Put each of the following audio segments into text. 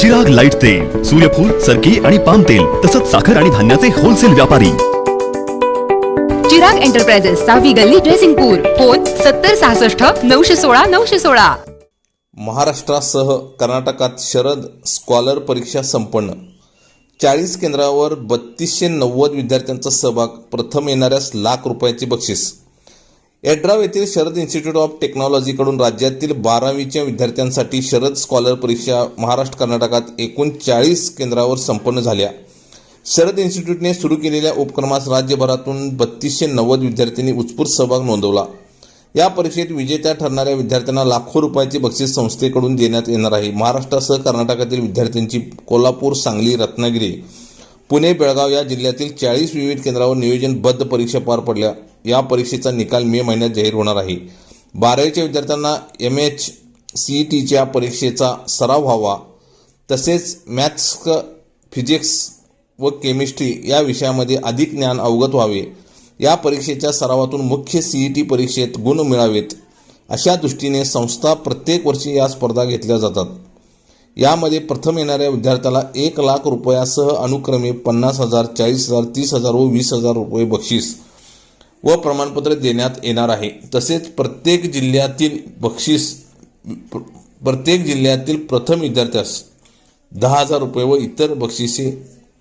Chirag light तेल सूर्यफूल सरकी आणि पाम तेल तसंच साखर आणि धान्याचे होलसेल व्यापारी. चिराग एंटरप्राइजेस सहावी गल्ली ड्रेसिंगपूर फोन सत्तर सहासष्ट नऊशे सोळा नऊशे सोळा. महाराष्ट्रासह कर्नाटकात शरद स्कॉलर परीक्षा संपन्न. चाळीस केंद्रावर बत्तीसशे नव्वद विद्यार्थ्यांचा सहभाग प्रथम येणाऱ्यास लाख रुपयाचे बक्षीस. एड्राव येथील शरद इन्स्टिट्यूट ऑफ टेक्नॉलॉजीकडून राज्यातील बारावीच्या विद्यार्थ्यांसाठी शरद स्कॉलर परीक्षा महाराष्ट्र कर्नाटकात एकूण चाळीस केंद्रावर संपन्न झाल्या. शरद इन्स्टिट्यूटने सुरू केलेल्या उपक्रमास राज्यभरातून बत्तीसशे नव्वद विद्यार्थ्यांनी उत्स्फूर्त सहभाग नोंदवला. या परीक्षेत विजेत्या ठरणाऱ्या विद्यार्थ्यांना लाखो रुपयाची बक्षीस संस्थेकडून देण्यात येणार आहे. महाराष्ट्रासह कर्नाटकातील विद्यार्थ्यांची कोल्हापूर सांगली रत्नागिरी पुणे बेळगाव या जिल्ह्यातील चाळीस विविध केंद्रावर नियोजनबद्ध परीक्षा पार पडल्या. या परीक्षेचा निकाल मे महिन्यात जाहीर होणार आहे. बारावीच्या विद्यार्थ्यांना एम एच सी ई टीच्या परीक्षेचा सराव व्हावा. तसेच मॅथ्स फिजिक्स व केमिस्ट्री या विषयामध्ये अधिक ज्ञान अवगत व्हावे. या परीक्षेच्या सरावातून मुख्य सी ई टी परीक्षेत गुण मिळावेत. अशा दृष्टीने संस्था प्रत्येक वर्षी या स्पर्धा घेतल्या जातात. यामध्ये प्रथम येणाऱ्या विद्यार्थ्याला एक लाख रुपयासह अनुक्रमे पन्नास हजार चाळीस हजार तीस हजार व वीस हजार रुपये बक्षीस व प्रमाणपत्र देण्यात येणार आहे. तसेच प्रत्येक जिल्ह्यातील बक्षीस प्रत्येक जिल्ह्यातील प्रथम विद्यार्थ्यास दहा हजार रुपये व इतर बक्षिसे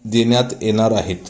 देण्यात येणार आहेत.